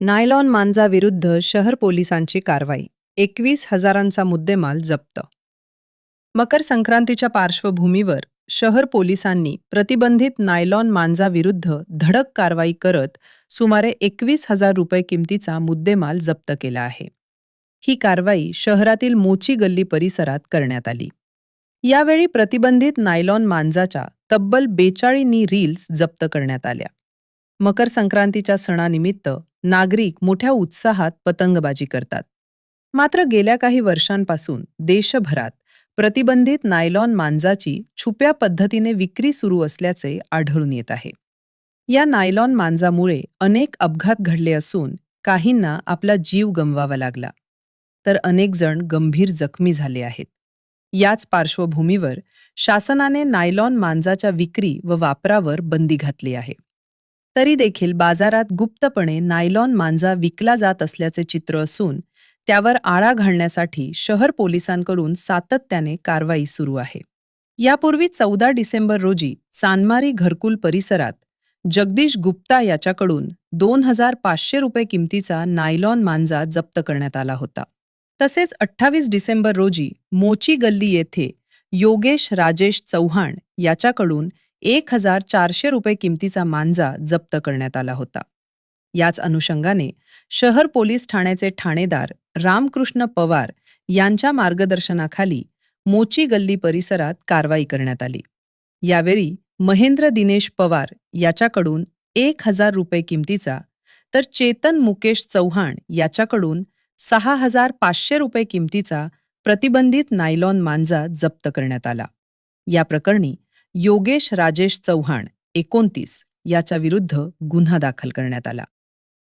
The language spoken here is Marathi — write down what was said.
नायलॉन मांजाविरुद्ध शहर पोलिसांची कारवाई. एकवीस हजारांचा मुद्देमाल जप्त. मकर संक्रांतीच्या पार्श्वभूमीवर शहर पोलिसांनी प्रतिबंधित नायलॉन मांजाविरुद्ध धडक कारवाई करत सुमारे एकवीस हजार रुपये किमतीचा मुद्देमाल जप्त केला आहे. ही कारवाई शहरातील मोची गल्ली परिसरात करण्यात आली. यावेळी प्रतिबंधित नायलॉन मांजाच्या तब्बल बेचाळीनी रील्स जप्त करण्यात आल्या. मकर संक्रांतीच्या सणानिमित्त नागरिक मोठ्या उत्साहात पतंगबाजी करतात. मात्र गेल्या काही वर्षांपासून देशभरात प्रतिबंधित नायलॉन मांजाची छुप्या पद्धतीने विक्री सुरू असल्याचे आढळून येत आहे. या नायलॉन मांजामुळे अनेक अपघात घडले असून काहींना आपला जीव गमवावा लागला. तर अनेक जण गंभीर जखमी झाले आहेत. याच पार्श्वभूमीवर शासनाने नायलॉन मांजाच्या विक्री व वापरावर बंदी घातली आहे. तरी देखील बाजारात गुप्तपणे नायलॉन मांजा विकला जात असल्याचे चित्र असून त्यावर आळा घालण्यासाठी शहर पोलिसांकडून सातत्याने कारवाई सुरू आहे. यापूर्वी चौदा डिसेंबर रोजी चांदमारी घरकुल परिसरात जगदीश गुप्ता याच्याकडून दोन हजार पाचशे रुपये किमतीचा नायलॉन मांजा जप्त करण्यात आला होता. तसेच अठ्ठावीस डिसेंबर रोजी मोची गल्ली येथे योगेश राजेश चव्हाण याच्याकडून एक हजार चारशे रुपये किमतीचा मांजा जप्त करण्यात आला होता. याच अनुषंगाने शहर पोलीस ठाण्याचे ठाणेदार रामकृष्ण पवार यांच्या मार्गदर्शनाखाली मोची गल्ली परिसरात कारवाई करण्यात आली. यावेळी महेंद्र दिनेश पवार याच्याकडून एक हजार रुपये किमतीचा तर चेतन मुकेश चव्हाण याच्याकडून सहा हजार पाचशे रुपये किमतीचा प्रतिबंधित नायलॉन मांजा जप्त करण्यात आला. या प्रकरणी योगेश राजेश चव्हाण एकोणतीस याच्या विरुद्ध गुन्हा दाखल करण्यात आला.